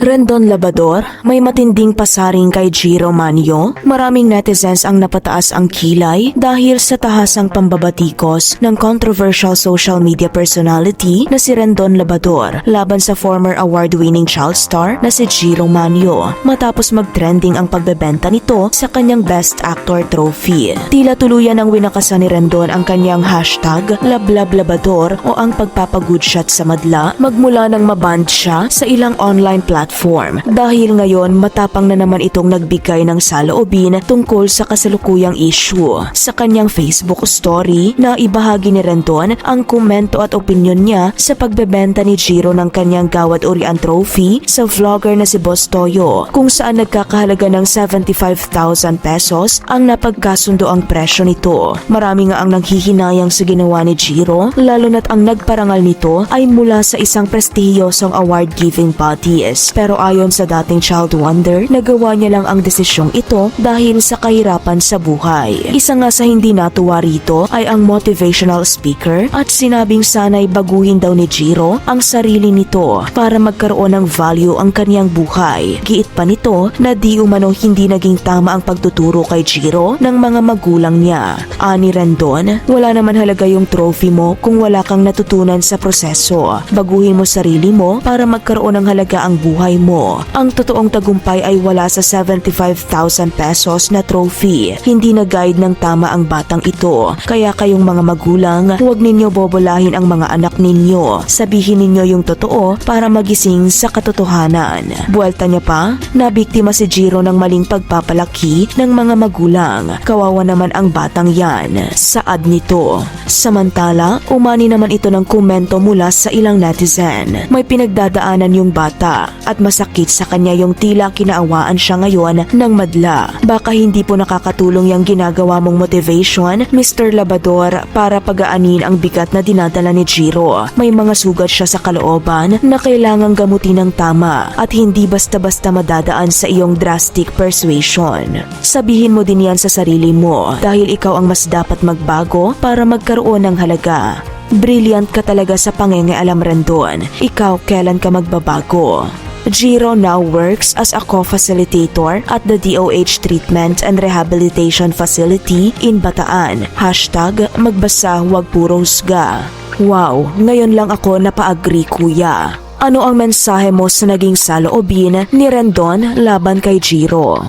Rendon Labador, may matinding pasaring kay Giro Manio. Maraming netizens ang napataas ang kilay dahil sa tahasang pambabatikos ng controversial social media personality na si Rendon Labador laban sa former award-winning child star na si Giro Manio matapos mag-trending ang pagbebenta nito sa kanyang Best Actor trophy. Tila tuluyan ang winakasan ni Rendon ang kanyang hashtag Lablablabador o ang pagpapagood shot sa madla magmula nang maband siya sa ilang online platform dahil ngayon matapang na naman itong nagbigay ng saloobin tungkol sa kasalukuyang issue. Sa kanyang Facebook story na ibahagi ni Rendon ang komento at opinion niya sa pagbebenta ni Giro ng kanyang Gawad Urian Trophy sa vlogger na si Boss Toyo kung saan nagkakahalaga ng 75,000 pesos ang napagkasundo ang presyo nito. Marami nga ang nanghihinayang sa ginawa ni Giro lalo na't ang nagparangal nito ay mula sa isang prestihiyosong award-giving bodies. Pero ayon sa dating child wonder, nagawa niya lang ang desisyong ito dahil sa kahirapan sa buhay. Isa nga sa hindi natuwa rito ay ang motivational speaker at sinabing sana'y baguhin daw ni Jiro ang sarili nito para magkaroon ng value ang kanyang buhay. Giit pa nito na di umano hindi naging tama ang pagtuturo kay Jiro ng mga magulang niya. Ani Rendon, wala naman halaga yung trophy mo kung wala kang natutunan sa proseso. Baguhin mo sarili mo para magkaroon ng halaga ang buhay mo. Ang totoong tagumpay ay wala sa 75,000 pesos na trophy. Hindi na guide ng tama ang batang ito. Kaya kayong mga magulang, huwag ninyo bobolahin ang mga anak ninyo. Sabihin ninyo yung totoo para magising sa katotohanan. Buwelta niya pa, nabiktima si Jiro ng maling pagpapalaki ng mga magulang. Kawawa naman ang batang yan. Saad nito. Samantala, umani naman ito ng komento mula sa ilang netizen. May pinagdadaanan yung bata at masakit sa kanya yung tila kinaawaan siya ngayon ng madla. Baka hindi po nakakatulong yung ginagawa mong motivation, Mr. Labador, para pagaanin ang bigat na dinadala ni Jiro. May mga sugat siya sa kalooban na kailangang gamutin ng tama at hindi basta-basta madadaan sa iyong drastic persuasion. Sabihin mo din yan sa sarili mo dahil ikaw ang mas dapat magbago para magkaroon ng halaga. Brilliant ka talaga sa pangingialam Rendon. Ikaw kailan ka magbabago? Giro now works as a co-facilitator at the DOH Treatment and Rehabilitation Facility in Bataan. Hashtag magbasa wag puro husga. Wow, ngayon lang ako napa-agree kuya. Ano ang mensahe mo sa naging saloobin ni Rendon laban kay Giro?